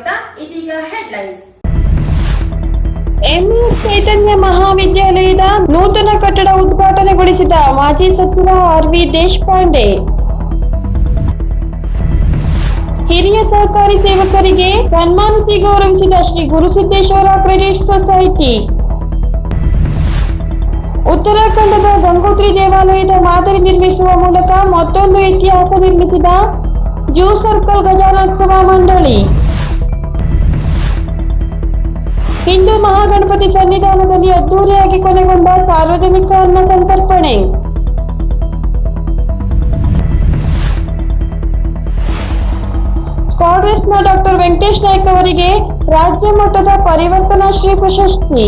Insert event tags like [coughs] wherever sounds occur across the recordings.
ಸ್ವಾಗತ ಇದೀಗ ಹೆಡ್ಲೈನ್ಸ್ ಚೈತನ್ಯ ಮಹಾವಿದ್ಯಾಲಯದ ನೂತನ ಕಟ್ಟಡ ಉದ್ಘಾಟನೆಗೊಳಿಸಿದ ಮಾಜಿ ಸಚಿವ ಆರ್. ವಿ. ದೇಶಪಾಂಡೆ. ಹಿರಿಯ ಸಹಕಾರಿ ಸೇವಕರಿಗೆ ಸನ್ಮಾನಿಸಿ ಗೌರವಿಸಿದ ಶ್ರೀ ಗುರುಸಿದ್ದೇಶ್ವರ ಕ್ರೆಡಿಟ್ ಸೊಸೈಟಿ. ಉತ್ತರಾಖಂಡದ ಗಂಗೋತ್ರಿ ದೇವಾಲಯದ ಮಾದರಿ ನಿರ್ಮಿಸುವ ಮೂಲಕ ಮತ್ತೊಂದು ಇತಿಹಾಸ ನಿರ್ಮಿಸಿದ ಜೂ ಸರ್ಕಲ್ ಗಜಾನೋತ್ಸವ ಮಂಡಳಿ. ಹಿಂದೂ ಮಹಾಗಣಪತಿ ಸನ್ನಿಧಾನದಲ್ಲಿ ಅದ್ದೂರಿಯಾಗಿ ಕೊನೆಗೊಂಡ ಸಾರ್ವಜನಿಕ ಅನ್ನ ಸಂತರ್ಪಣೆ. ನ ಡಾಕ್ಟರ್ ವೆಂಕಟೇಶ್ ನಾಯ್ಕ ಅವರಿಗೆ ರಾಜ್ಯ ಮಟ್ಟದ ಪರಿವರ್ತನಾ ಶ್ರೀ ಪ್ರಶಸ್ತಿ.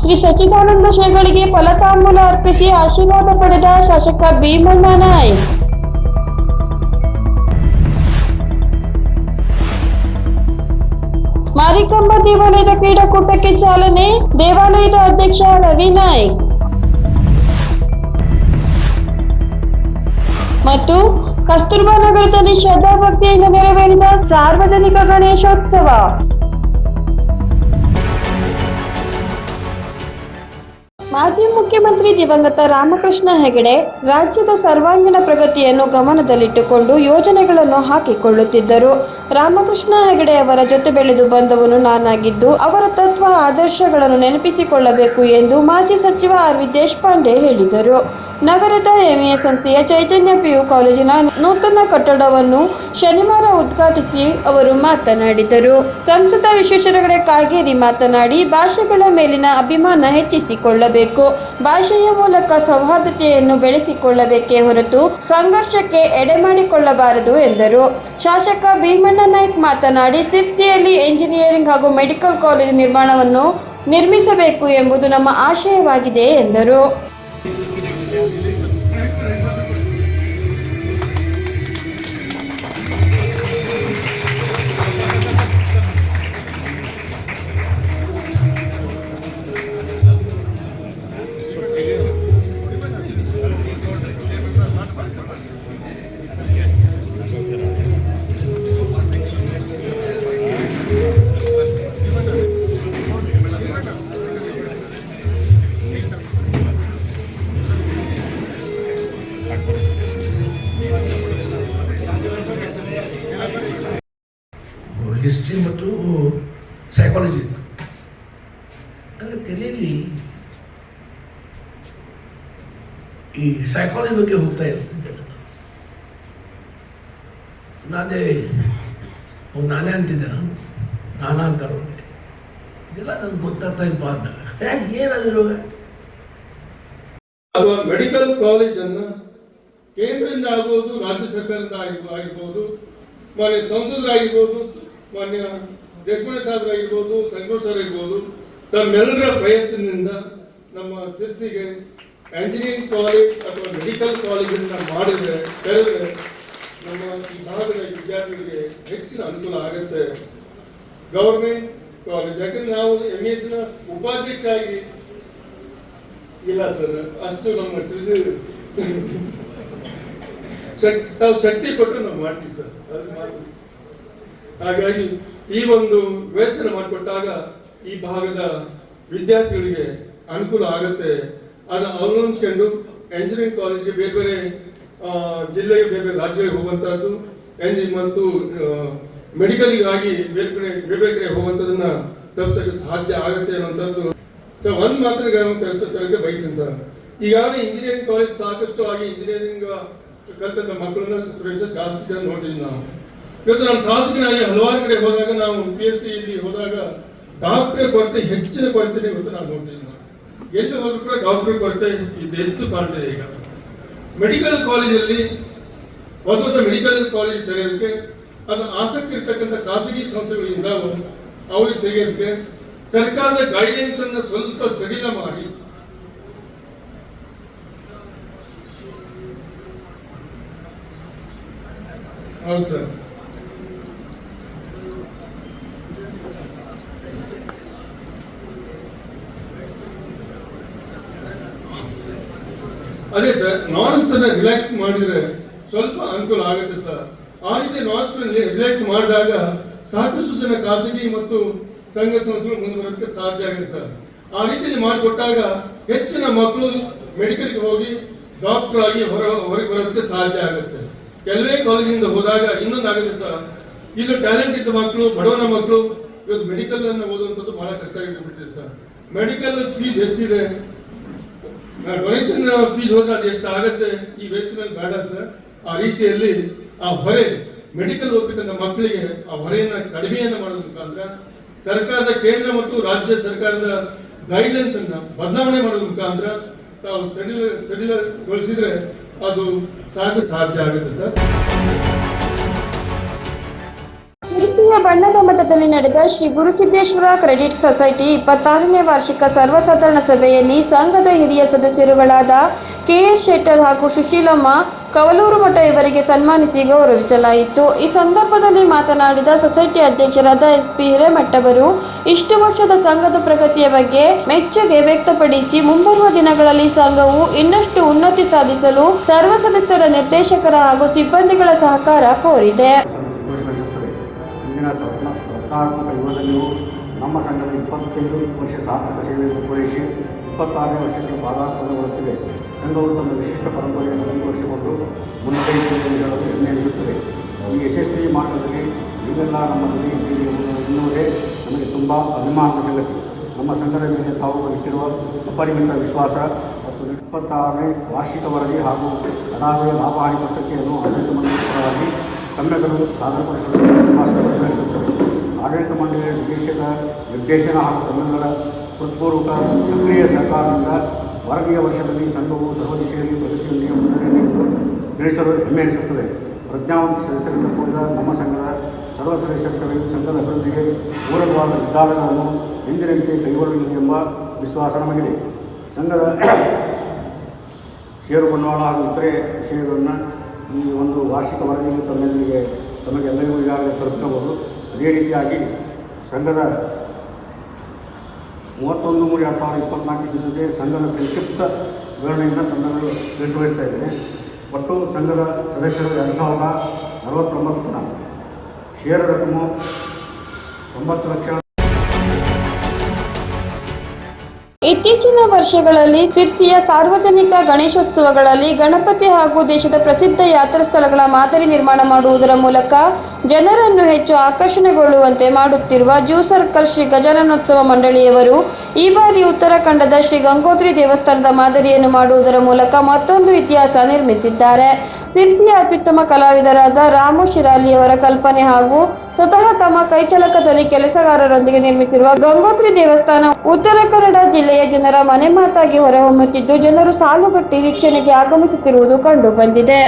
ಶ್ರೀ ಸಚ್ಚಿದಾನಂದ ಶ್ರೀಗಳಿಗೆ ಫಲತಾಂಬೂಲ ಅರ್ಪಿಸಿ ಆಶೀರ್ವಾದ ಪಡೆದ ಶಾಸಕ ಭೀಮಣ್ಣ ನಾಯ್ಕ್. ಮಾರಿಕಂಬ ದೇವಾಲಯದ ಕ್ರೀಡಾಕೂಟಕ್ಕೆ ಚಾಲನೆ ದೇವಾಲಯದ ಅಧ್ಯಕ್ಷ ರವಿ ನಾಯ್ಕ್. ಮತ್ತು ಕಸ್ತೂರ್ಬಾ ನಗರದಲ್ಲಿ ಶ್ರದ್ಧಾಭಕ್ತಿಯಿಂದ ನೆರವೇರಿದ ಸಾರ್ವಜನಿಕ ಗಣೇಶೋತ್ಸವ. ಮಾಜಿ ಮುಖ್ಯಮಂತ್ರಿ ದಿವಂಗತ ರಾಮಕೃಷ್ಣ ಹೆಗಡೆ ರಾಜ್ಯದ ಸರ್ವಾಂಗೀಣ ಪ್ರಗತಿಯನ್ನು ಗಮನದಲ್ಲಿಟ್ಟುಕೊಂಡು ಯೋಜನೆಗಳನ್ನು ಹಾಕಿಕೊಳ್ಳುತ್ತಿದ್ದರು. ರಾಮಕೃಷ್ಣ ಹೆಗಡೆ ಅವರ ಜೊತೆ ಬೆಳೆದು ಬಂದವನು ನಾನಾಗಿದ್ದು, ಅವರ ತತ್ವ, ಆದರ್ಶಗಳನ್ನು ನೆನಪಿಸಿಕೊಳ್ಳಬೇಕು ಎಂದು ಮಾಜಿ ಸಚಿವ ಆರ್ ವಿ ದೇಶಪಾಂಡೆ ಹೇಳಿದರು. ನಗರದ ಎಂಇಎಸ್ ಸಂಸ್ಥೆಯ ಚೈತನ್ಯ ಪಿಯು ಕಾಲೇಜಿನ ನೂತನ ಕಟ್ಟಡವನ್ನು ಶನಿವಾರ ಉದ್ಘಾಟಿಸಿ ಅವರು ಮಾತನಾಡಿದರು. ಸಂಸದ ವಿಶ್ವೇಶ್ವರ ಹೆಗಡೆ ಕಾಗೇರಿ ಮಾತನಾಡಿ, ಭಾಷೆಗಳ ಮೇಲಿನ ಅಭಿಮಾನ ಹೆಚ್ಚಿಸಿಕೊಳ್ಳಬೇಕು. ಭಾಷೆಯ ಮೂಲಕ ಸೌಹಾರ್ದತೆಯನ್ನು ಬೆಳೆಸಿಕೊಳ್ಳಬೇಕೇ ಹೊರತು ಸಂಘರ್ಷಕ್ಕೆ ಎಡೆಮಾಡಿಕೊಳ್ಳಬಾರದು ಎಂದರು. ಶಾಸಕ ಭೀಮಣ್ಣ ನಾಯ್ಕ್ ಮಾತನಾಡಿ ಸಿರ್ಸಿಯಲ್ಲಿ ಎಂಜಿನಿಯರಿಂಗ್ ಹಾಗೂ ಮೆಡಿಕಲ್ ಕಾಲೇಜು ನಿರ್ಮಾಣವನ್ನು ನಿರ್ಮಿಸಬೇಕು ಎಂಬುದು ನಮ್ಮ ಆಶಯವಾಗಿದೆ ಎಂದರು. ಸೈಕಾಲಜಿ ಬಗ್ಗೆ ಹೋಗ್ತಾ ಇರ್ತೀನಿ ನಾನು. ಅವ್ನು ನಾನೇ ಅಂತಿದ್ದೆ ನಾನು ನಾನಾ ಅಂತಾರೆ. ಇದೆಲ್ಲ ನನಗೆ ಗೊತ್ತಾಗ್ತಾ ಇಲ್ಲ ಅಂದಾಗ ಏನಾದ್ರು ಏನದಿರುವ ಅಥವಾ ಮೆಡಿಕಲ್ ಕಾಲೇಜ್ ಅನ್ನ ಕೇಂದ್ರದಿಂದ ಆಗ್ಬೋದು ರಾಜ್ಯ ಸರ್ಕಾರದಿಂದ ಆಗಿರ್ಬೋದು ಆಗಿರ್ಬೋದು, ಮಾನ್ಯ ಸಂಸದರಾಗಿರ್ಬೋದು ಮಾನ್ಯ ದೇಶಪಾಂಡೆ ಸಾಹೇಬರಾಗಿರ್ಬೋದು ಸಂಗೋಷ್ ಸರ್ ಇರ್ಬೋದು ತಮ್ಮೆಲ್ಲರ ಪ್ರಯತ್ನದಿಂದ ನಮ್ಮ ಸಿರ್ಸಿಗೆ ಎಂಜಿನಿಯರಿಂಗ್ ಕಾಲೇಜ್ ಅಥವಾ ಮೆಡಿಕಲ್ ಕಾಲೇಜನ್ನ ಮಾಡಿದ್ರೆ ತೆರೆದ್ರೆ ನಮ್ಮ ಈ ಭಾಗದ ವಿದ್ಯಾರ್ಥಿಗಳಿಗೆ ಹೆಚ್ಚಿನ ಅನುಕೂಲ ಆಗುತ್ತೆ. ಗೌರ್ಮೆಂಟ್ ಕಾಲೇಜ್ ಯಾಕಂದ್ರೆ ನಾವು ಎಂ ನ ಉಪಾಧ್ಯಕ್ಷ ಆಗಿ ಇಲ್ಲ ಸರ್, ಅಷ್ಟು ನಮ್ಮ ನಾವು ಶಕ್ತಿ ಕೊಟ್ಟು ನಾವು ಮಾಡ್ತೀವಿ ಸರ್ ಹಾಗಾಗಿ ಈ ಒಂದು ವ್ಯವಸ್ಥೆ ಮಾಡಿಕೊಟ್ಟಾಗ ಈ ಭಾಗದ ವಿದ್ಯಾರ್ಥಿಗಳಿಗೆ ಅನುಕೂಲ ಆಗುತ್ತೆ. ಅದನ್ನ ಅವಲಂಬಿಸ್ಕೊಂಡು ಎಂಜಿನಿಯರಿಂಗ್ ಕಾಲೇಜ್ಗೆ ಬೇರೆ ಬೇರೆ ಜಿಲ್ಲೆಗೆ ಬೇರೆ ಬೇರೆ ರಾಜ್ಯಗಳಿಗೆ ಹೋಗುವಂತಹದ್ದು ಎಂಜಿ ಮತ್ತು ಮೆಡಿಕಲಿಗಾಗಿ ಬೇರೆ ಬೇರೆ ಬೇರೆ ಬೇರೆ ಕಡೆ ಹೋಗುವಂಥದ್ದನ್ನ ತಪ್ಪಿಸಕ್ಕೆ ಸಾಧ್ಯ ಆಗುತ್ತೆ ಅನ್ನುವಂಥದ್ದು. ಸೊ ಒಂದು ಮಾತ್ರ ತರಿಸೋಕೆ ಬೈತೀನಿ ಸರ್. ಈಗಾಗಲೇ ಇಂಜಿನಿಯರಿಂಗ್ ಕಾಲೇಜ್ ಸಾಕಷ್ಟು ಆಗಿ ಇಂಜಿನಿಯರಿಂಗ್ ಕಲ್ತಂತ ಮಕ್ಕಳನ್ನ ಸ್ಟೂಡೆಂಟ್ಸ್ ಜಾಸ್ತಿ ಜನ ನೋಡ್ತಿದ್ವಿ ನಾವು. ಇವತ್ತು ನಮ್ಮ ಶಾಸಕನಾಗಿ ಹಲವಾರು ಕಡೆ ಹೋದಾಗ ನಾವು ಪಿ ಎಚ್ ಡಿ ಇಲ್ಲಿ ಹೋದಾಗ ಡಾಕ್ಟರ್ ಕೊರತೆ, ಹೆಚ್ಚಿನ ಕೊರತೆ ಇವತ್ತು ನಾವು ನೋಡ್ತಿದ್ವಿ ಎಲ್ಲಿ ಹೋದ್ರು ಕೂಡ ಡಾಕ್ಟರ್ ಕೊರತೆ ಎಂದು ಎದ್ದು ಕಾಣ್ತಿದೆ ಈಗ. ಮೆಡಿಕಲ್ ಕಾಲೇಜಲ್ಲಿ ಹೊಸ ಹೊಸ ಮೆಡಿಕಲ್ ಕಾಲೇಜ್ ತೆರೆಯೋದಕ್ಕೆ ಅದು ಆಸಕ್ತಿ ಇರ್ತಕ್ಕಂಥ ಖಾಸಗಿ ಸಂಸ್ಥೆಗಳಿಂದ ಅವ್ರಿಗೆ ತೆಗೆಯೋದಕ್ಕೆ ಸರ್ಕಾರದ ಗೈಡ್ಲೈನ್ಸ್ ಅನ್ನ ಸ್ವಲ್ಪ ಸಡಿಲ ಮಾಡಿ. ಹೌದು ಸರ್. ಅದೇ ಸರ್ ನಾನ್ಸ್ ಅನ್ನ ರಿಲ್ಯಾಕ್ಸ್ ಮಾಡಿದ್ರೆ ಸ್ವಲ್ಪ ಅನುಕೂಲ ಆಗುತ್ತೆ ಸರ್ ಆ ರೀತಿ ನಾನ್ಸ್ ರಿಲ್ಯಾಕ್ಸ್ ಮಾಡಿದಾಗ ಸಾಕಷ್ಟು ಜನ ಖಾಸಗಿ ಮತ್ತು ಸಂಘ ಸಂಸ್ಥೆಗಳು ಮುಂದೆ ಬರೋದಕ್ಕೆ ಸಾಧ್ಯ ಆಗುತ್ತೆ ಸರ್ ಆ ರೀತಿಯಲ್ಲಿ ಮಾಡಿಕೊಟ್ಟಾಗ ಹೆಚ್ಚಿನ ಮಕ್ಕಳು ಮೆಡಿಕಲ್ಗೆ ಹೋಗಿ ಡಾಕ್ಟರ್ ಆಗಿ ಹೊರ, ಹೊರಗೆ ಬರೋದಕ್ಕೆ ಸಾಧ್ಯ ಆಗುತ್ತೆ. ಕೆಲವೇ ಕಾಲೇಜಿಂದ ಹೋದಾಗ ಇನ್ನೊಂದು ಆಗುತ್ತೆ ಸರ್ ಇದು ಟ್ಯಾಲೆಂಟ್ ಇದ್ದ ಮಕ್ಕಳು, ಬಡವನ ಮಕ್ಕಳು, ಇವತ್ತು ಮೆಡಿಕಲ್ ಅನ್ನು ಓದುವಂಥದ್ದು ಬಹಳ ಕಷ್ಟ ಆಗಿಬಿಟ್ಟಿದೆ ಸರ್ ಮೆಡಿಕಲ್ ಫೀಸ್ ಎಷ್ಟಿದೆ? ಡೊನೇಷನ್ ಫೀಸ್ ಹೋದ್ರೆ ಅದು ಎಷ್ಟು ಆಗುತ್ತೆ? ಈ ವೇತನ ಮೇಲೆ ಬೇಡ ಸರ್. ಆ ರೀತಿಯಲ್ಲಿ ಆ ಹೊರೆ ಮೆಡಿಕಲ್ ಓದ್ತಕ್ಕಂಥ ಮಕ್ಕಳಿಗೆ ಆ ಹೊರೆಯನ್ನು ಕಡಿಮೆಯನ್ನು ಮಾಡೋದ್ರ ಮುಖಾಂತರ ಸರ್ಕಾರದ ಕೇಂದ್ರ ಮತ್ತು ರಾಜ್ಯ ಸರ್ಕಾರದ ಗೈಡ್ಲೈನ್ಸ್ ಅನ್ನ ಬದಲಾವಣೆ ಮಾಡೋದ್ರ ಮುಖಾಂತರ ತಾವು ಸಡಿಲ, ಸಡಿಲಗೊಳಿಸಿದ್ರೆ ಅದು ಸಾಕು ಸಾಧ್ಯ ಆಗುತ್ತೆ ಸರ್. ಸಿರಿಸಿಯ ಬಣ್ಣದ ಮಠದಲ್ಲಿ ನಡೆದ ಶ್ರೀ ಗುರುಸಿದ್ದೇಶ್ವರ ಕ್ರೆಡಿಟ್ ಸೊಸೈಟಿ ಇಪ್ಪತ್ತಾರನೇ ವಾರ್ಷಿಕ ಸರ್ವಸಾಧಾರಣ ಸಭೆಯಲ್ಲಿ ಸಂಘದ ಹಿರಿಯ ಸದಸ್ಯರುಗಳಾದ ಕೆಎಸ್ ಶೆಟ್ಟರ್ ಹಾಗೂ ಸುಶೀಲಮ್ಮ ಕವಲೂರು ಮಠ ಇವರಿಗೆ ಸನ್ಮಾನಿಸಿ ಗೌರವಿಸಲಾಯಿತು. ಈ ಸಂದರ್ಭದಲ್ಲಿ ಮಾತನಾಡಿದ ಸೊಸೈಟಿ ಅಧ್ಯಕ್ಷರಾದ ಎಸ್ ಪಿ ಹಿರೇಮಠವರು ಇಷ್ಟು ವರ್ಷದ ಸಂಘದ ಪ್ರಗತಿಯ ಬಗ್ಗೆ ಮೆಚ್ಚುಗೆ ವ್ಯಕ್ತಪಡಿಸಿ ಮುಂಬರುವ ದಿನಗಳಲ್ಲಿ ಸಂಘವು ಇನ್ನಷ್ಟು ಉನ್ನತಿ ಸಾಧಿಸಲು ಸರ್ವ ಸದಸ್ಯರ ನಿರ್ದೇಶಕರ ಹಾಗೂ ಸಿಬ್ಬಂದಿಗಳ ಸಹಕಾರ ಕೋರಿದೆ. ರತ್ನ ರತ್ನಾತ್ಮಕ ಯುಗದಲ್ಲಿಯೂ ನಮ್ಮ ಸಂಘದ ಇಪ್ಪತ್ತೈದು ವರ್ಷ ಸಾರ್ಥಕ ಸೇವೆಯನ್ನು ಪೂರೈಸಿ ಇಪ್ಪತ್ತಾರನೇ ವರ್ಷಕ್ಕೆ ಪಾದಾರ್ಪಣೆಗೊಳ್ಳುತ್ತಿದೆ ಸಂಘವು ತನ್ನ ವಿಶಿಷ್ಟ ಪರಂಪರೆಯನ್ನು ಮುಂದುವರಿಸಿಕೊಂಡು ಎಂದು ಹೇಳಲು ಹೆಮ್ಮೆ ಎನಿಸುತ್ತದೆ ಈ ಯಶಸ್ವಿ ಮಾರ್ಗದಲ್ಲಿ ನೀವೆಲ್ಲ ನಮ್ಮ ಜೊತೆ ಇದ್ದೀರಿ ಎನ್ನುವುದೇ ನಮಗೆ ತುಂಬ ಅಭಿಮಾನದ ಸಂಗತಿ ನಮ್ಮ ಸಂಘದ ಮೇಲೆ ತಾವು ಇಟ್ಟಿರುವ ಅಪರಿಮಿತ ವಿಶ್ವಾಸ ಮತ್ತು ಇಪ್ಪತ್ತಾರನೇ ವಾರ್ಷಿಕ ವರದಿ ಹಾಗೂ ಅನಾವೇ ಲಾಭ ಹಾನಿ ಪತ್ರಿಕೆಯನ್ನು ಆಡಳಿತ ತಮ್ಮೆದುರು ಸಾಧನಪಡಿಸಲು ಆಡಳಿತ ಮಂಡಳಿಯ ನಿರ್ದೇಶಕ ನಿರ್ದೇಶನ ಹಾಗೂ ಸಂಘಗಳ ಹೃತ್ಪೂರ್ವಕ ಸಕ್ರಿಯ ಸಹಕಾರದಿಂದ ವರದಿಯ ವರ್ಷದಲ್ಲಿ ಸಂಘವು ಸರ್ವದಿಶೆಯಲ್ಲಿ ಪ್ರಗತಿಯೊಂದಿಗೆ ಮುನ್ನಡೆಯಲು ತಿಳಿಸಲು ಹೆಮ್ಮೆ ಎನಿಸುತ್ತದೆ. ಪ್ರಜ್ಞಾವಂತ ಸದಸ್ಯರಿಂದ ಕೂಡಿದ ನಮ್ಮ ಸಂಘದ ಸರ್ವ ಸದಸ್ಯರು ಸಂಘದ ಅಭಿವೃದ್ಧಿಗೆ ಪೂರಕವಾದ ನಿರ್ಧಾರಗಳನ್ನು ಎಂದಿನಂತೆ ಕೈಗೊಳ್ಳಲಿದೆ ಎಂಬ ವಿಶ್ವಾಸ ನಮಗಿದೆ. ಸಂಘದ [coughs] ಷೇರು ಬಂಡವಾಳ ಹಾಗೂ ಇತರೆ ವಿಷಯಗಳನ್ನು ಈ ಒಂದು ವಾರ್ಷಿಕ ವರದಿಯನ್ನು ತಮ್ಮೆಲ್ಲರಿಗೆ ತಮಗೆಲ್ಲರಿಗೂ ಈಗಾಗಲೇ ತಲುಪಿಸಬಹುದು. ಅದೇ ರೀತಿಯಾಗಿ ಸಂಘದ ಮೂವತ್ತೊಂದು ಮೂರು ಎರಡು ಸಾವಿರದ ಇಪ್ಪತ್ನಾಲ್ಕು ದಿನಕ್ಕೆ ಸಂಘದ ಸಂಕ್ಷಿಪ್ತ ವಿವರಣೆಯನ್ನು ತಮ್ಮೆಲ್ಲರೂ ತಿಳಿಸಿಬಯಸ್ತಾ ಇದ್ದೇನೆ. ಒಟ್ಟು ಸಂಘದ ಸದಸ್ಯರು ಎರಡು ಸಾವಿರದ ಅರವತ್ತೊಂಬತ್ತು ಜನ ಷೇರು ರಕಮು ಒಂಬತ್ತು ಲಕ್ಷ ಇತ್ತೀಚಿನ ವರ್ಷಗಳಲ್ಲಿ ಸಿರ್ಸಿಯ ಸಾರ್ವಜನಿಕ ಗಣೇಶೋತ್ಸವಗಳಲ್ಲಿ ಗಣಪತಿ ಹಾಗೂ ದೇಶದ ಪ್ರಸಿದ್ಧ ಯಾತ್ರಾ ಸ್ಥಳಗಳ ಮಾದರಿ ನಿರ್ಮಾಣ ಮಾಡುವುದರ ಮೂಲಕ ಜನರನ್ನು ಹೆಚ್ಚು ಆಕರ್ಷಣೆಗೊಳ್ಳುವಂತೆ ಮಾಡುತ್ತಿರುವ ಜೂ ಸರ್ಕಲ್ ಶ್ರೀ ಗಜಾನನೋತ್ಸವ ಮಂಡಳಿಯವರು ಈ ಬಾರಿ ಉತ್ತರಾಖಂಡದ ಶ್ರೀ ಗಂಗೋತ್ರಿ ದೇವಸ್ಥಾನದ ಮಾದರಿಯನ್ನು ಮಾಡುವುದರ ಮೂಲಕ ಮತ್ತೊಂದು ಇತಿಹಾಸ ನಿರ್ಮಿಸಿದ್ದಾರೆ. ಸಿರ್ಸಿಯ ಅತ್ಯುತ್ತಮ ಕಲಾವಿದರಾದ ರಾಮು ಶಿರಾಲಿಯವರ ಕಲ್ಪನೆ ಹಾಗೂ ಸ್ವತಃ ತಮ್ಮ ಕೈಚಳಕದಲ್ಲಿ ಕೆಲಸಗಾರರೊಂದಿಗೆ ನಿರ್ಮಿಸಿರುವ ಗಂಗೋತ್ರಿ ದೇವಸ್ಥಾನ ಉತ್ತರ ಕನ್ನಡ ಜಿಲ್ಲೆಯ ಜನರ ಮನೆ ಮಾತಾಗಿ ಹೊರಹೊಮ್ಮುತ್ತಿದ್ದು ಜನರು ಸಾಲುಗಟ್ಟಿ ವೀಕ್ಷಣೆಗೆ ಆಗಮಿಸುತ್ತಿರುವುದು ಕಂಡು ಬಂದಿದೆ.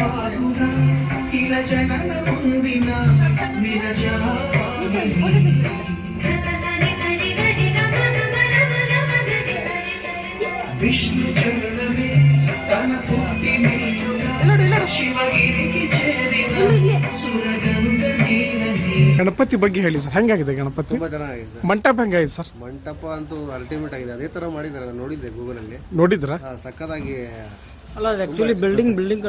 వాదుగా ఇలా జగన ఉందిన విరజాలి గరి గరి గరి గమ గమ గమ గమ గరి గరి గరి విష్ణు చరణమే తన పుట్టి శివగిరికి చేరిన ಸುರಗಂಧ ನೀವನೇ ಗಣಪತಿ ಬಗ್ಗೆ ಹೇಳಿ ಸರ್ ಹೆಂಗಾಗಿದೆ ಗಣಪತಿ ತುಂಬಾ ಚೆನ್ನಾಗಿದೆ ಸರ್ ಮಂಟಪ ಹೆಂಗಾಗಿದೆ ಸರ್ ಮಂಟಪ ಅಂತೂ ಅಲ್ಟಿಮೇಟ್ ಆಗಿದೆ ಅದೇ ತರ ಮಾಡಿದ್ದಾರೆ ನಾನು ನೋಡಿದ್ದೆ ಗೂಗಲ್ ಅಲ್ಲಿ ನೋಡಿದ್ರ ಆ, ಸಕ್ಕತ್ತಾಗಿ ಅಲ್ಲ ಆ್ಯಕ್ಚುಲಿ ಬಿಲ್ಡಿಂಗ್ ಬಿಲ್ಡಿಂಗ್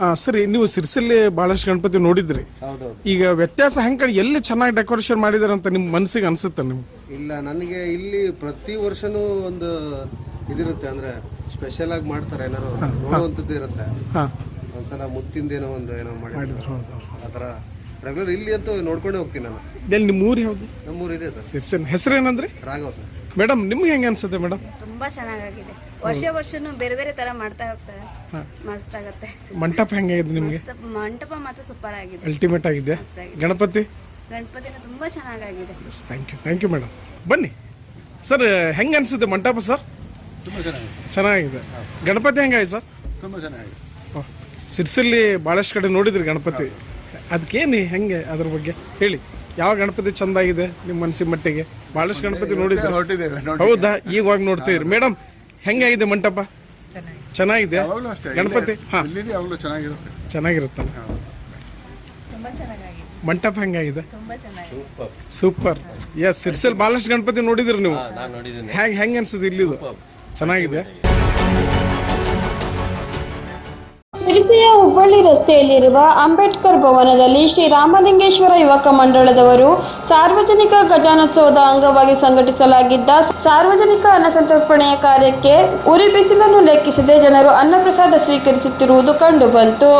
ಆ ಸರಿ ನೀವು ಸಿರ್ಸಲ್ಲಿ ಬಹಳಷ್ಟು ಗಣಪತಿ ನೋಡಿದ್ರಿ. ಹೌದೌದು. ಈಗ ವ್ಯತ್ಯಾಸ ಹೆಂಗ್ ಕಾಣ್- ಎಲ್ಲಿ ಚೆನ್ನಾಗಿ ಡೆಕೋರೇಷನ್ ಮಾಡಿದಾರೆ ಅಂತ ನಿಮ್ಮ ಮನಸ್ಸಿಗೆ ಅನ್ಸುತ್ತೆ ನಿಮ್ಗೆ? ಇಲ್ಲ ನನಗೆ ಇಲ್ಲಿ ಪ್ರತಿ ವರ್ಷನೂ ಒಂದು ಇದಿರುತ್ತೆ ಅಂದ್ರೆ ಸ್ಪೆಷಲ್ ಆಗಿ ಮಾಡ್ತಾರೆ ಏನಾರು ನೋಡುವಂಥದ್ದು ಇರುತ್ತೆ. ಹಾ. ಒಂದ್ಸಲ ಮುತ್ತಿಂದೇನೋ ಒಂದು ಏನೋ ಮಾಡಿದ್ರು. ಮಾಡಿದ್ರು ಹೌದು ಹೌದು. ಆ ಥರ. ರೆಗ್ಯುಲರ್ ಇಲ್ಲಿ ಅಂತೂ ನೋಡ್ಕೊಂಡೇ ಹೋಗ್ತೀನಿ ನಾನು. ಎಲ್ಲಿ ನಿಮ್ಮ ಊರು ಯಾವುದು? ನಮ್ಮೂರು ಇದೆ ಸರ್. ಸಿರ್ಸನ್. ಹೆಸರೇನಂದ್ರಿ? ರಾಘವ್ ಸರ್. ಮೇಡಮ್ ನಿಮ್ಗೆ ಹೆಂಗೆ ಅನ್ಸುತ್ತೆ ಮೇಡಮ್? ತುಂಬಾ ಚೆನ್ನಾಗಾಗಿದೆ. ವರ್ಷ ವರ್ಷನು ಬೇರೆ ಬೇರೆ ತರ ಮಾಡ್ತಾ ಹೋಗ್ತಾರೆ ಮಸ್ತ್ ಆಗತ್ತೆ ಮಂಟಪ ಹೆಂಗಾಗಿದೆ ನಿಮಗೆ? ಮಂಟಪ ಮಾತ್ರ ಸೂಪರ್ ಆಗಿದೆ. ಅಲ್ಟಿಮೇಟ್ ಆಗಿದೆ. ಗಣಪತಿ? ಗಣಪತಿನ ತುಂಬಾ ಚೆನ್ನಾಗಾಗಿದೆ. Thank you thank you madam ಬನ್ನಿ. ಸರ್ ಹೆಂಗ ಅನ್ಸುತ್ತೆ ಮಂಟಪ ಸರ್ ತುಂಬ ಚೆನ್ನಾಗಿದೆ. ಚೆನ್ನಾಗಿದೆ. ಗಣಪತಿ ಹೆಂಗಾಗಿದೆ ಸರ್ ತುಂಬ ಚೆನ್ನಾಗಿದೆ. ಓಹ್, ಸಿರ್ಸಲ್ಲಿ ಭಾಳಷ್ಟು ಕಡೆ ನೋಡಿದ್ರಿ ಗಣಪತಿ. ಅದಕ್ಕೇನು ಹೆಂಗೆ ಅದ್ರ ಬಗ್ಗೆ? ಹೇಳಿ. ಯಾವ ಗಣಪತಿ ಚಂದಾಗಿದೆ ನಿಮ್ಮ ಮನಸ್ಸಿನ ಮಟ್ಟಿಗೆ? ಭಾಳಷ್ಟು ಗಣಪತಿ ನೋಡಿದ್ರಿ. ಹೌದಾ? ಈಗ ಹೋಗಿ ಇದ್ರಿ ಮೇಡಮ್ ಹೆಂಗಾಗಿದೆ ಮಂಟಪ? ಚೆನ್ನಾಗಿದೆ ಯಾವಾಗಲೂ ಅಷ್ಟೇ. ಗಣಪತಿ? ಹಾ. ಇಲ್ಲಿದೆ ಯಾವಾಗಲೂ ಚೆನ್ನಾಗಿರುತ್ತೆ. ಚೆನ್ನಾಗಿರುತ್ತಲ್ಲ? ಮಂಟಪ ಹೆಂಗಾಗಿದೆ? ತುಂಬಾ ಚೆನ್ನಾಗಿದೆ. ಸೂಪರ್. ಎಸ್ ಸಿರ್ಸಲ್ ಬಹಳಷ್ಟು ಗಣಪತಿ ನೋಡಿದ್ರಿ ನೀವು? ಹೆಂಗ್ ಹೆಂಗ ಅನ್ಸುತ್ತೆ ಇಲ್ಲಿದು? ಚೆನ್ನಾಗಿದೆ ಸಿರಿಸಿಯ ಹುಬ್ಬಳ್ಳಿ ರಸ್ತೆಯಲ್ಲಿರುವ ಅಂಬೇಡ್ಕರ್ ಭವನದಲ್ಲಿ ಶ್ರೀ ರಾಮಲಿಂಗೇಶ್ವರ ಯುವಕ ಮಂಡಳದವರು ಸಾರ್ವಜನಿಕ ಗಜಾನೋತ್ಸವದ ಅಂಗವಾಗಿ ಸಂಘಟಿಸಲಾಗಿದ್ದ ಸಾರ್ವಜನಿಕ ಅನ್ನಸಂತರ್ಪಣೆಯ ಕಾರ್ಯಕ್ಕೆ ಉರಿ ಬಿಸಿಲನ್ನು ಲೆಕ್ಕಿಸದೆ ಜನರು ಅನ್ನಪ್ರಸಾದ ಸ್ವೀಕರಿಸುತ್ತಿರುವುದು ಕಂಡುಬಂತು.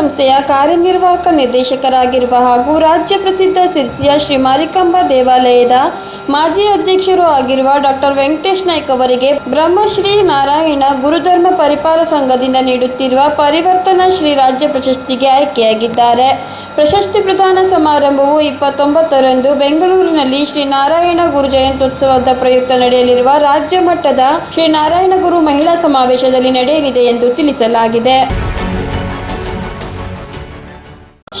ಸಂಸ್ಥೆಯ ಕಾರ್ಯನಿರ್ವಾಹಕ ನಿರ್ದೇಶಕರಾಗಿರುವ ಹಾಗೂ ರಾಜ್ಯ ಪ್ರಸಿದ್ಧ ಸಿರ್ಸಿಯ ಶ್ರೀ ಮಾರಿಕಾಂಬಾ ದೇವಾಲಯದ ಮಾಜಿ ಅಧ್ಯಕ್ಷರು ಆಗಿರುವ ಡಾಕ್ಟರ್ ವೆಂಕಟೇಶ್ ನಾಯ್ಕ್ ಅವರಿಗೆ ಬ್ರಹ್ಮಶ್ರೀ ನಾರಾಯಣ ಗುರುಧರ್ಮ ಪರಿಪಾಲ ಸಂಘದಿಂದ ನೀಡುತ್ತಿರುವ ಪರಿವರ್ತನಾ ಶ್ರೀ ರಾಜ್ಯ ಪ್ರಶಸ್ತಿಗೆ ಆಯ್ಕೆಯಾಗಿದ್ದಾರೆ. ಪ್ರಶಸ್ತಿ ಪ್ರದಾನ ಸಮಾರಂಭವು ಇಪ್ಪತ್ತೊಂಬತ್ತರಂದು ಬೆಂಗಳೂರಿನಲ್ಲಿ ಶ್ರೀ ನಾರಾಯಣ ಗುರು ಜಯಂತ್ಯುತ್ಸವದ ಪ್ರಯುಕ್ತ ನಡೆಯಲಿರುವ ರಾಜ್ಯ ಮಟ್ಟದ ಶ್ರೀ ನಾರಾಯಣ ಗುರು ಮಹಿಳಾ ಸಮಾವೇಶದಲ್ಲಿ ನಡೆಯಲಿದೆ ಎಂದು ತಿಳಿಸಲಾಗಿದೆ.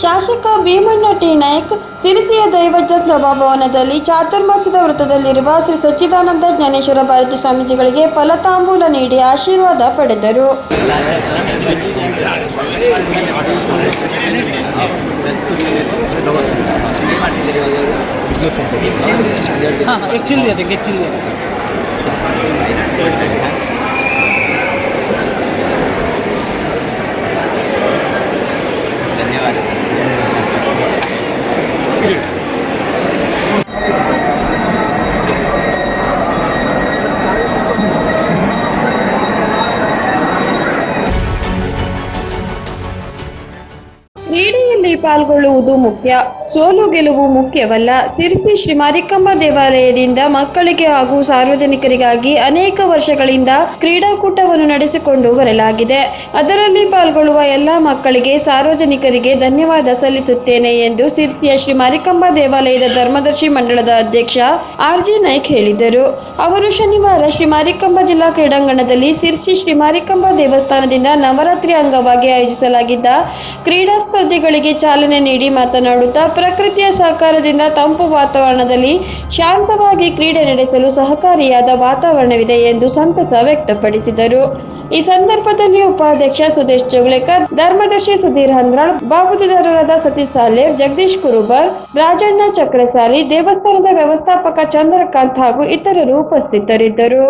ಶಾಸಕ ಭೀಮಣ್ಣ ಟಿ ನಾಯ್ಕ್, ಸಿರಿಸಿಯ ದೈವಜ್ಞ ಸಭಾಭವನದಲ್ಲಿ ಚಾತುರ್ಮಾಸದ ವೃತ್ತದಲ್ಲಿರುವ ಶ್ರೀ ಸಚ್ಚಿದಾನಂದ ಜ್ಞಾನೇಶ್ವರ ಭಾರತಿ ಸ್ವಾಮೀಜಿಗಳಿಗೆ ಫಲತಾಂಬೂಲ ನೀಡಿ ಆಶೀರ್ವಾದ ಪಡೆದರು. ಪಾಲ್ಗೊಳ್ಳುವುದು ಮುಖ್ಯ. ಸೋಲು ಗೆಲುವು ಮುಖ್ಯವಲ್ಲ. ಸಿರ್ಸಿ ಶ್ರೀ ಮಾರಿಕಂಬ ದೇವಾಲಯದಿಂದ ಮಕ್ಕಳಿಗೆ ಹಾಗೂ ಸಾರ್ವಜನಿಕರಿಗಾಗಿ ಅನೇಕ ವರ್ಷಗಳಿಂದ ಕ್ರೀಡಾಕೂಟವನ್ನು ನಡೆಸಿಕೊಂಡು ಬರಲಾಗಿದೆ. ಅದರಲ್ಲಿ ಪಾಲ್ಗೊಳ್ಳುವ ಎಲ್ಲ ಮಕ್ಕಳಿಗೆ ಸಾರ್ವಜನಿಕರಿಗೆ ಧನ್ಯವಾದ ಸಲ್ಲಿಸುತ್ತೇನೆ ಎಂದು ಸಿರ್ಸಿಯ ಶ್ರೀ ಮಾರಿಕಂಬ ದೇವಾಲಯದ ಧರ್ಮದರ್ಶಿ ಮಂಡಳದ ಅಧ್ಯಕ್ಷ ಆರ್ ಜಿ ನಾಯ್ಕ್ ಹೇಳಿದರು. ಅವರು ಶನಿವಾರ ಶ್ರೀ ಮಾರಿಕಂಬ ಜಿಲ್ಲಾ ಕ್ರೀಡಾಂಗಣದಲ್ಲಿ ಸಿರ್ಸಿ ಶ್ರೀ ಮಾರಿಕಂಬ ದೇವಸ್ಥಾನದಿಂದ ನವರಾತ್ರಿ ಅಂಗವಾಗಿ ಆಯೋಜಿಸಲಾಗಿದ್ದ ಕ್ರೀಡಾ ಸ್ಪರ್ಧೆಗಳಿಗೆ ಚಾಲನೆ ನೀಡಿ ಮಾತನಾಡುತ್ತಾ ಪ್ರಕೃತಿಯ ಸಹಕಾರದಿಂದ ತಂಪು ವಾತಾವರಣದಲ್ಲಿ ಶಾಂತವಾಗಿ ಕ್ರೀಡೆ ನಡೆಸಲು ಸಹಕಾರಿಯಾದ ವಾತಾವರಣವಿದೆ ಎಂದು ಸಂತಸ ವ್ಯಕ್ತಪಡಿಸಿದರು. ಈ ಸಂದರ್ಭದಲ್ಲಿ ಉಪಾಧ್ಯಕ್ಷ ಸುದೇಶ್ ಜೋಗ್ಲೇಕರ್ ಧರ್ಮದರ್ಶಿ ಸುಧೀರ್ ಹಂದ್ರಾಳ್ ಬಾಬುದಿದಾರರಾದ ಸತೀಶ್ ಸಾಲೇರ್ ಜಗದೀಶ್ ಕುರುಬರ್, ರಾಜಣ್ಣ ಚಕ್ರಸಾಲಿ, ದೇವಸ್ಥಾನದ ವ್ಯವಸ್ಥಾಪಕ ಚಂದ್ರಕಾಂತ್ ಹಾಗೂ ಇತರರು ಉಪಸ್ಥಿತರಿದ್ದರು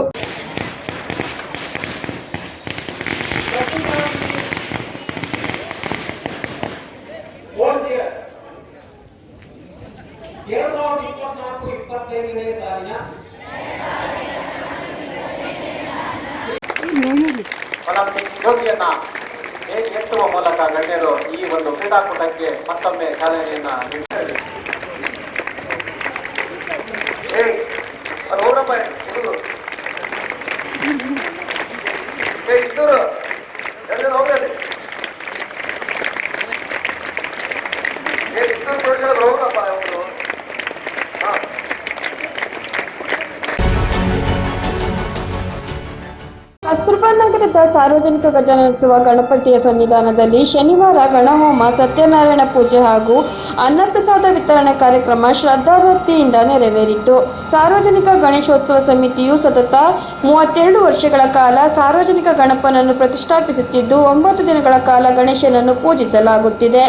ಎರಡು ಸಾವಿರದ ಇಪ್ಪತ್ನಾಲ್ಕು ಇಪ್ಪತ್ತೈದನೇ ಸಾಲಿನ ಒಲಿಂಪಿಕ್ ಜ್ಯೋತಿಯನ್ನ ಹೇಗೆ ಎತ್ತುವ ಮೂಲಕ ಗಣ್ಯರು ಈ ಒಂದು ಕ್ರೀಡಾಕೂಟಕ್ಕೆ ಮತ್ತೊಮ್ಮೆ ಚಾಲನೆಯನ್ನ ನೀಡಿದ್ದಾರೆ ಏ, ಅದು ಹೋಗಪ್ಪ, ಹುಡುಗರು. ಇದ್ದೋರು, ಎಲ್ಲರೂ ಹೋಗ್ರಿ. ಏ, ಇದ್ದೋರು ತೋರ್ಸಿದ್ರೆ ಹೋಗಪ್ಪ ಇವ್ರು. ಹಾ ಕಸ್ತೂರ್ಬಾ ನಗರದ ಸಾರ್ವಜನಿಕ ಗಜಾನೋತ್ಸವ ಗಣಪತಿಯ ಸನ್ನಿಧಾನದಲ್ಲಿ ಶನಿವಾರ ಗಣಹೋಮ ಸತ್ಯನಾರಾಯಣ ಪೂಜೆ ಹಾಗೂ ಅನ್ನಪ್ರಸಾದ ವಿತರಣೆ ಕಾರ್ಯಕ್ರಮ ಶ್ರದ್ಧಾಭಕ್ತಿಯಿಂದ ನೆರವೇರಿತು. ಸಾರ್ವಜನಿಕ ಗಣೇಶೋತ್ಸವ ಸಮಿತಿಯು ಸತತ ಮೂವತ್ತೆರಡು ವರ್ಷಗಳ ಕಾಲ ಸಾರ್ವಜನಿಕ ಗಣಪನನ್ನು ಪ್ರತಿಷ್ಠಾಪಿಸುತ್ತಿದ್ದು, ಒಂಬತ್ತು ದಿನಗಳ ಕಾಲ ಗಣೇಶನನ್ನು ಪೂಜಿಸಲಾಗುತ್ತಿದೆ.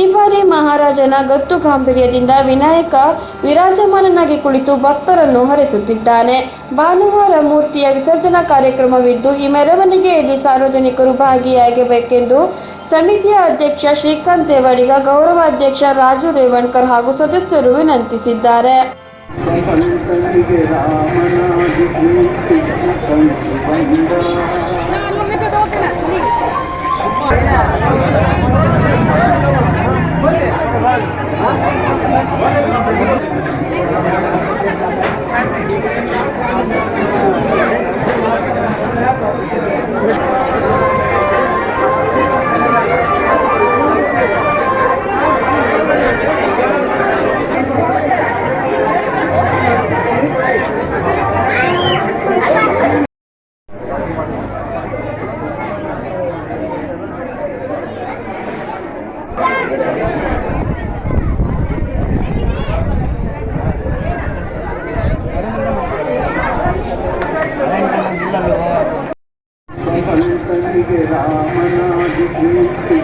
ಈ ಬಾರಿ ಮಹಾರಾಜನ ಗತ್ತು ಗಾಂಭೀರ್ಯದಿಂದ ವಿನಾಯಕ ವಿರಾಜಮಾನನಾಗಿ ಕುಳಿತು ಭಕ್ತರನ್ನು ಹರಿಸುತ್ತಿದ್ದಾನೆ. ಭಾನುವಾರ ಮೂರ್ತಿಯ ವಿಸರ್ಜನಾ ಕಾರ್ಯಕ್ರಮವಿದ್ದು, ಈ ಮೆರವಣಿಗೆಯಲ್ಲಿ ಸಾರ್ವಜನಿಕರು ಭಾಗಿಯಾಗಬೇಕೆಂದು ಸಮಿತಿಯ ಅಧ್ಯಕ್ಷ ಶ್ರೀಕಾಂತ್ ದೇವಡಿಗ, ಗೌರವಾಧ್ಯಕ್ಷ ರಾಜು ರೇವಣ್ಕರ್ ಹಾಗೂ ಸದಸ್ಯರು ವಿನಂತಿಸಿದ್ದಾರೆ.